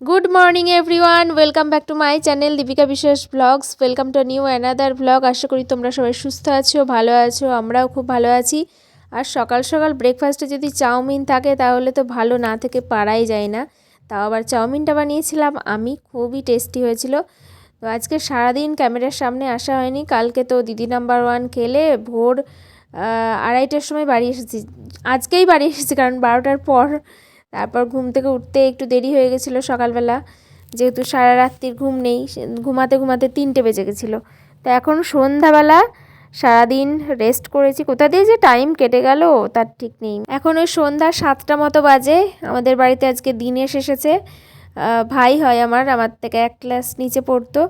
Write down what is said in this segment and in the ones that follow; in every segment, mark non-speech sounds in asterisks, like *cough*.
Good morning everyone welcome back to my channel Dipika Biswas vlogs welcome to new another vlog আশা করি তোমরা সবাই সুস্থ আছো, ভালো আছো, আমরাও খুব ভালো আছি। আর সকাল সকাল ব্রেকফাস্টে যদি চাউমিন থাকে, তাহলে তো ভালো না থেকে পারাই যায় না। তাও আবার চাউমিনটা বানিয়েছিলাম, আমি খুবই টেস্টি হয়েছিল। তো আজকে সারাদিন ক্যামেরার সামনে আসা হয়নি। কালকে তো দিদি নাম্বার ওয়ান খেলে ভোর আড়াইটার সময় বাড়ি এসেছি। আজকেই বাড়ি এসেছি, কারণ বারোটার পর তারপর ঘুম থেকে উঠতে একটু দেরি হয়ে গেছিল সকালবেলা। যেহেতু সারা রাত্রির ঘুম নেই ঘুমাতে ঘুমাতে তিনটে বেজে গেছিল। তো এখন সন্ধ্যাবেলা সারাদিন রেস্ট করেছি। কোথা দিয়ে যে টাইম কেটে গেল, তার ঠিক নেই। এখন ওই সন্ধ্যা সাতটা মতো বাজে। আমাদের বাড়িতে আজকে দিনেশ এসেছে। ভাই হয় আমার আমার থেকে এক ক্লাস নিচে পড়তো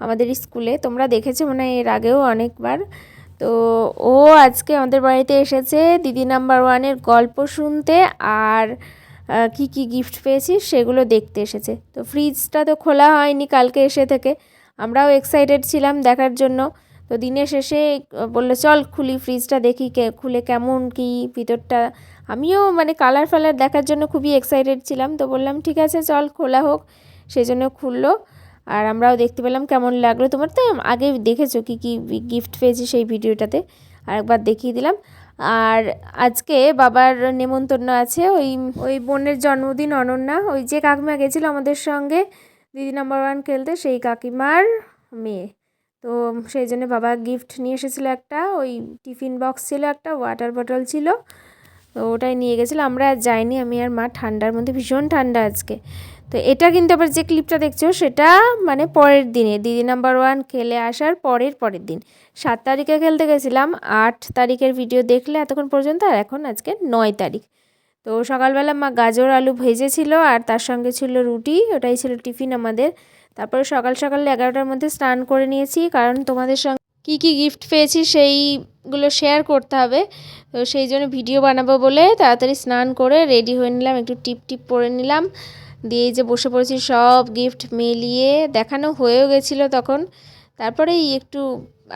আমাদের স্কুলে। তোমরা দেখেছ মনে হয় এর আগেও অনেকবার। তো ও আজকে আমাদের বাড়িতে এসেছে দিদি নাম্বার ওয়ানের গল্প শুনতে আর কি কি গিফট পেয়েছি সেগুলো দেখতে এসেছে। তো ফ্রিজটা তো খোলা হয়নি কালকে এসে থেকে। আমরাও এক্সাইটেড ছিলাম দেখার জন্য। তো দিনের শেষে বলল, চল খুলি ফ্রিজটা দেখি কে, খুলে কেমন কি ভিতরটা। আমিও মানে কালার ফালার দেখার জন্য খুবই এক্সাইটেড ছিলাম। তো বললাম, ঠিক আছে, চল খোলা হোক। সেই জন্য খুললো। আর আমরাও দেখতে পেলাম কেমন লাগল। তোমার তো আগে দেখেছ কি কি গিফট পেয়েছি সেই ভিডিওটাতে আরেকবার দেখিয়ে দিলাম। আর আজকে বাবার নেমন্তন্ন আছে। ওই ওই বোনের জন্মদিন অনন্যা। ওই যে কাকিমা গেছিল আমাদের সঙ্গে, দিদি নাম্বার ওয়ান খেলতে, সেই কাকিমার মেয়ে। তো সেই জন্য বাবা গিফট নিয়ে এসেছিল একটা, ওই টিফিন বক্স ছিল একটা ওয়াটার বটল ছিল। তো ওটাই নিয়ে গেছিল। আমরা আর যাইনি, আমি আর মা, ঠান্ডার মধ্যে ভীষণ ঠান্ডা আজকে। তো এটা কিন্তু আবার যে ক্লিপটা দেখছ, সেটা মানে পরের দিনে, দিদি নাম্বার ওয়ান খেলে আসার পরের পরের দিন। সাত তারিখে খেলতে গেছিলাম, আট তারিখের ভিডিও দেখলে এতক্ষণ পর্যন্ত, আর এখন আজকে নয় তারিখ। তো সকালবেলা মা গাজর, আলু ভেজেছিল, আর তার সঙ্গে ছিল রুটি, ওটাই ছিল টিফিন আমাদের। তারপরে সকাল সকাল এগারোটার মধ্যে স্নান করে নিয়েছি, কারণ তোমাদের সঙ্গে কী কী গিফট পেয়েছি সেইগুলো শেয়ার করতে হবে। তো সেই জন্য ভিডিও বানাবো বলে তাড়াতাড়ি স্নান করে রেডি হয়ে নিলাম, একটু টিপ টিপ পরে নিলাম। দিয়ে যে বসে পড়েছি সব গিফট মিলিয়ে, দেখানো হয়েও গেছিল তখন। তারপরে একটু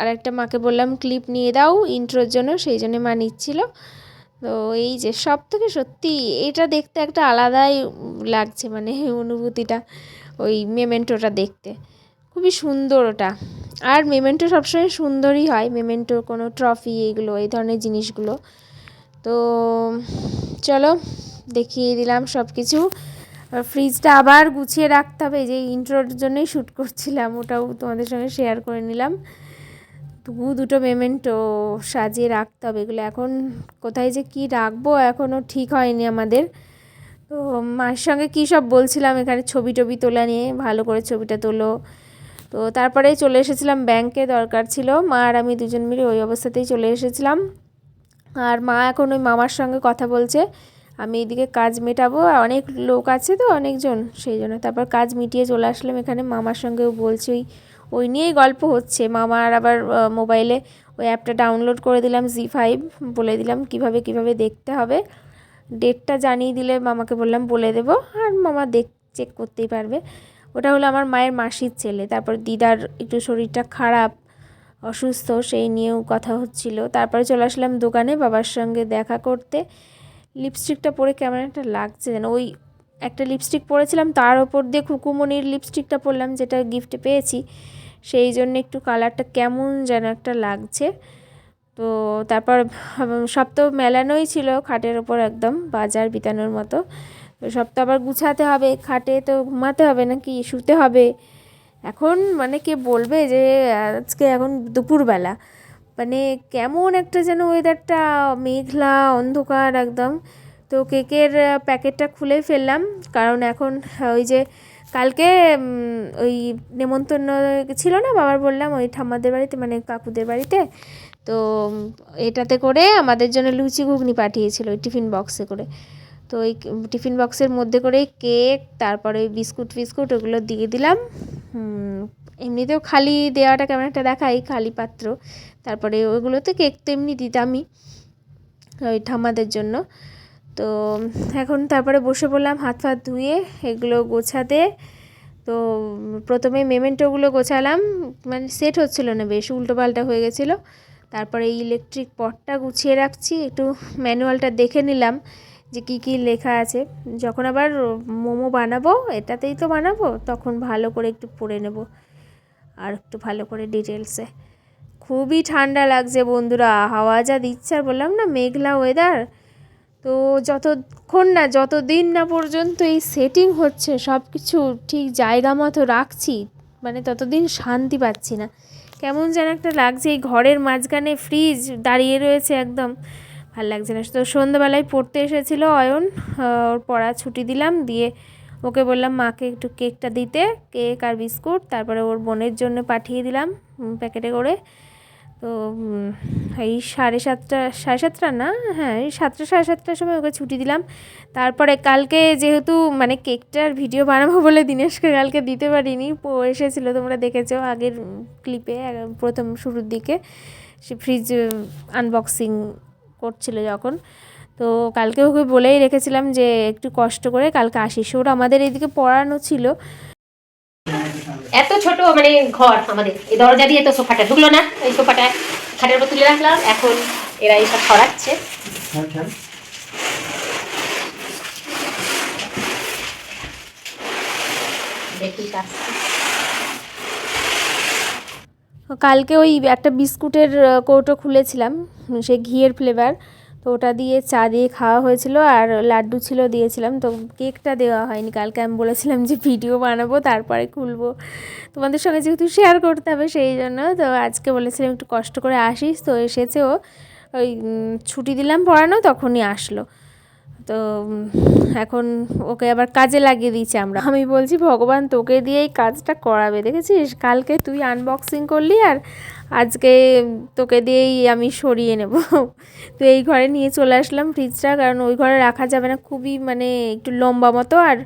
আর একটা মাকে বললাম ক্লিপ নিয়ে দাও ইন্ট্রোর জন্য, সেই জন্য মা নিচ্ছিল। তো এই যে সব থেকে সত্যি এটা দেখতে একটা আলাদাই লাগছে মানে অনুভূতিটা, ওই মেমেন্টোটা দেখতে। খুবই সুন্দর ওটা। আর মেমেন্টো সবসময় সুন্দরই হয়, মেমেন্টো কোনো ট্রফি এগুলো, এই ধরনের জিনিসগুলো। তো, চলো, দেখিয়ে দিলাম সব কিছু ফ্রিজটা আবার গুছিয়ে রাখতে হবে যে ইন্ট্রোর জন্যই শ্যুট করছিলাম, ওটাও তোমাদের সঙ্গে শেয়ার করে নিলাম। তবু দুটো মেমেন্টো সাজিয়ে রাখতে হবে, এগুলো এখন কোথায় যে কি রাখব এখনও ঠিক হয়নি আমাদের। তো মায়ের সঙ্গে কী সব বলছিলাম এখানে ছবি টবি তোলা নিয়ে, ভালো করে ছবিটা তোলো। তো তারপরে চলে এসেছিলাম ব্যাংকে দরকার ছিল। মা আর আমি দুজন মিলে ওই অবস্থাতেই চলে এসেছিলাম। আর মা এখন ওই মামার সঙ্গে কথা বলছে। আমি এদিকে কাজ মেটাবো। অনেক লোক আছে তো, অনেকজন। সেই জন্য তারপর কাজ মিটিয়ে চলে আসলাম এখানে। মামার সঙ্গেও বলছি ওই ওই নিয়েই গল্প হচ্ছে। মামার আবার মোবাইলে ওই অ্যাপটা ডাউনলোড করে দিলাম জি ফাইভ বলে দিলাম কীভাবে কীভাবে দেখতে হবে। ডেটটা জানিয়ে দিলে মামাকে বললাম বলে দেবো। আর মামা দেখ চেক করতেই পারবে। ওটা হলো আমার মায়ের মাসির ছেলে। তারপর দিদার একটু শরীরটা খারাপ, অসুস্থ, সেই নিয়েও কথা হচ্ছিল। তারপরে চলে আসলাম দোকানে বাবার সঙ্গে দেখা করতে। লিপস্টিকটা পরে কেমন একটা লাগছে যেন। ওই একটা লিপস্টিক পরেছিলাম, তার ওপর দিয়ে খুকুমনির লিপস্টিকটা পরলাম, যেটা গিফটে পেয়েছি। সেই জন্য একটু কালারটা কেমন যেন একটা লাগছে। তো তারপর সব তো মেলানোই ছিল, খাটের ওপর একদম বাজার বিতানোর মতো। সব তো আবার গুছাতে হবে, খাটে তো ঘুমাতে হবে নাকি, শুতে হবে। এখন মানে কে বলবে যে, আজকে এখন দুপুরবেলা। মানে কেমন একটা যেন ওয়েদারটা মেঘলা, অন্ধকার একদম। তো কেকের প্যাকেটটা খুলে ফেললাম, কারণ এখন ওই যে কালকে ওই নেমন্তন্ন ছিল না, বাবার বললাম ওই ঠাম্মাদের বাড়িতে মানে কাকুদের বাড়িতে। তো এটাতে করে আমাদের জন্য লুচি ঘুগনি পাঠিয়েছিল, ওই টিফিন বক্সে করে। তো ওই টিফিন বক্সের মধ্যে করে কেক, তারপরে ওই বিস্কুট ফিস্কুট ওগুলো দিয়ে দিলাম। এমনিতেও খালি দেওয়াটা কেমন একটা দেখাই খালি পাত্র। তারপরে ওইগুলোতে কেক তো এমনি দিতামই ওই ঠাম্মাদের জন্য। তো এখন তারপরে বসে পড়লাম, হাত ফাত ধুয়ে এগুলো গোছাতে। তো প্রথমে মেমেন্টোগুলো গোছালাম মানে সেট হচ্ছিল না বেশ, উল্টো পাল্টা হয়ে গেছিল। তারপরে ইলেকট্রিক পটটা গুছিয়ে রাখছি, একটু ম্যানুয়ালটা দেখে নিলাম। যে কী কী লেখা আছে। যখন আবার মোমো বানাবো, এটাতেই তো বানাবো, তখন ভালো করে একটু পড়ে নেব আর একটু ভালো করে ডিটেলসে খুবই ঠান্ডা লাগছে বন্ধুরা, হাওয়া যা দিচ্ছে আর বললাম না মেঘলা ওয়েদার তো যতক্ষণ না, যতদিন না পর্যন্ত এই সেটিং হচ্ছে সব কিছু ঠিক জায়গা মতো রাখছি মানে ততদিন শান্তি পাচ্ছি না। কেমন যেন একটা লাগছে, এই ঘরের মাঝখানে ফ্রিজ দাঁড়িয়ে রয়েছে একদম। ভালো লাগছে না। তো সন্ধ্যাবেলায় পড়তে এসেছিল অয়ন ওর পড়া ছুটি দিলাম, দিয়ে ওকে বললাম, মাকে একটু কেকটা দিতে, কেক আর বিস্কুট। তারপরে ওর বোনের জন্য পাঠিয়ে দিলাম প্যাকেটে করে। তো এই সাড়ে সাতটা সাড়ে সাতটা না? হ্যাঁ এই সাতটা, সাড়ে সাতটার সময় ওকে ছুটি দিলাম। তারপরে কালকে যেহেতু মানে কেকটার ভিডিও বানাবো বলে দিনেশকে কালকে দিতে পারিনি এসেছিল, তোমরা দেখেছ আগের ক্লিপে প্রথম শুরুর দিকে। সে ফ্রিজ আনবক্সিং করছিল যখন। তো কালকে ওকে বলেই রেখেছিলাম যে একটু কষ্ট করে কালকে আসিস। ওর আমাদের এইদিকে পড়ানো ছিল। এত ছোট মানে ঘর আমাদের। এই দরজা দিয়ে তো সোফাটা ঢুকলো না। এই সোফাটা খাটের উপর তুলে রাখলাম। এখন এরা এইসব সরাচ্ছে। দেখি কাজ। কালকে ওই একটা বিস্কুটের কৌটো খুলেছিলাম সে ঘিয়ের ফ্লেভার তো ওটা দিয়ে চা দিয়ে খাওয়া হয়েছিল আর লাড্ডু ছিল দিয়েছিলাম, তো কেকটা দেওয়া হয়নি। কালকে আমি বলেছিলাম যে ভিডিও বানাবো, তারপরে খুলবো। তোমাদের সঙ্গে যেহেতু শেয়ার করতে হবে, সেই জন্য তো আজকে বলেছিলাম একটু কষ্ট করে আসিস, তো এসেছে ও। ওই ছুটি দিলাম পড়ানো, তখনই আসলো। তো এখন ওকে আবার কাজে লাগিয়ে দিয়েছি আমরা। আমি বলছি, ভগবান তোকে দিয়েই কাজটা করাবে, দেখেছিস? কালকে তুই আনবক্সিং করলি আর আজকে তোকে দিয়েই আমি সরিয়ে নেব। তো এই ঘরে নিয়ে চলে আসলাম ফ্রিজটা, কারণ ওই ঘরে রাখা যাবে না। খুবই মানে একটু লম্বা মতো আর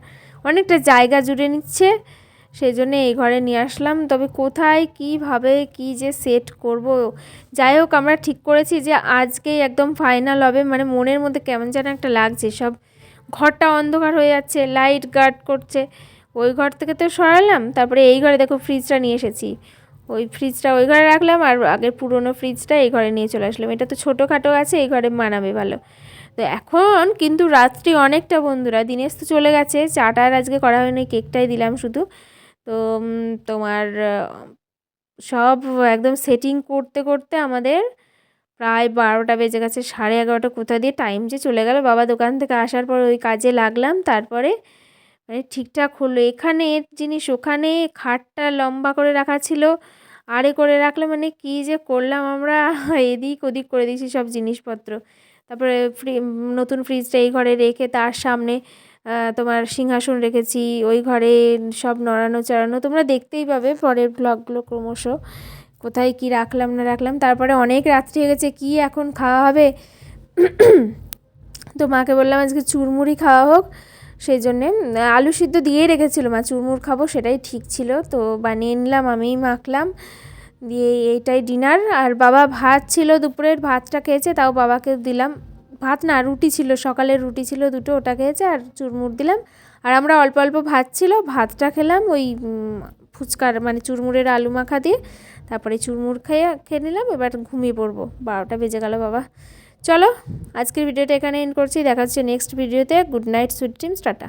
অনেকটা জায়গা জুড়ে নিচ্ছে। সেই জন্য এই ঘরে নিয়ে আসলাম। তবে কোথায়, কীভাবে, কি যে সেট করব? যাই হোক, আমরা ঠিক করেছি যে আজকেই একদম ফাইনাল হবে। মানে মনের মধ্যে কেমন যেন একটা লাগছে। সব ঘরটা অন্ধকার হয়ে যাচ্ছে লাইট গার্ড করছে। ওই ঘর থেকে তো সরালাম। তারপরে এই ঘরে দেখো ফ্রিজটা নিয়ে এসেছি। ওই ফ্রিজটা ওই ঘরে রাখলাম আর আগের পুরনো ফ্রিজটা এই ঘরে নিয়ে চলে আসলাম। এটা তো ছোটোখাটো আছে, এই ঘরে মানাবে ভালো। তো এখন কিন্তু রাত্রি অনেকটা বন্ধুরা, দিনেশ তো চলে গেছে। চাটা আর আজকে করা হয়নি, কেকটাই দিলাম শুধু। তো তোমার সব একদম সেটিং করতে করতে আমাদের প্রায় বারোটা বেজে গেছে, সাড়ে এগারোটা কোথা দিয়ে টাইম যে চলে গেল। বাবা দোকান থেকে আসার পর ওই কাজে লাগলাম, তারপরে মানে ঠিকঠাক হলো। এখানে জিনিস, ওখানে খাটটা লম্বা করে রাখা ছিল আরে করে রাখলে মানে কি যে করলাম আমরা, *laughs* এদিক ওদিক করে দিয়েছি সব জিনিসপত্র। তারপরে নতুন ফ্রিজটা এই ঘরে রেখে তার সামনে তোমার সিংহাসন রেখেছি, ওই ঘরে সব নড়ানো চড়ানো তোমরা দেখতেই পাবে পরের ব্লগগুলো ক্রমশ। কোথায় কি রাখলাম না রাখলাম, তারপরে অনেক রাত্রি হয়ে গেছে, কি এখন খাওয়া হবে? *clears throat* তো মাকে বললাম আজকে চুরমুড়ি খাওয়া হোক, সেই জন্যে আলু সিদ্ধ দিয়েই রেখেছিল মা চুরমুর খাব সেটাই ঠিক ছিল, তো বানিয়ে নিলাম, আমিই মাখলাম, দিয়ে এইটাই ডিনার আর বাবা ভাত ছিল দুপুরের, ভাতটা খেয়েছে, তাও বাবাকে দিলাম। ভাত না, রুটি ছিল, সকালের রুটি ছিল দুটো, ওটা খেয়েছে আর চুরমুর দিলাম। আর আমরা অল্প অল্প ভাত ছিল, ভাতটা খেলাম ওই ফুচকার মানে চুরমুরের আলু মাখা দিয়ে। তারপরে চুরমুর খেয়ে খেয়ে নিলাম, এবার ঘুমিয়ে পড়ব। বারোটা বেজে গেল বাবা। চলো, আজকের ভিডিওটা এখানে এন্ড করছি। দেখা হচ্ছে নেক্সট ভিডিওতে good night sweet dreams tata.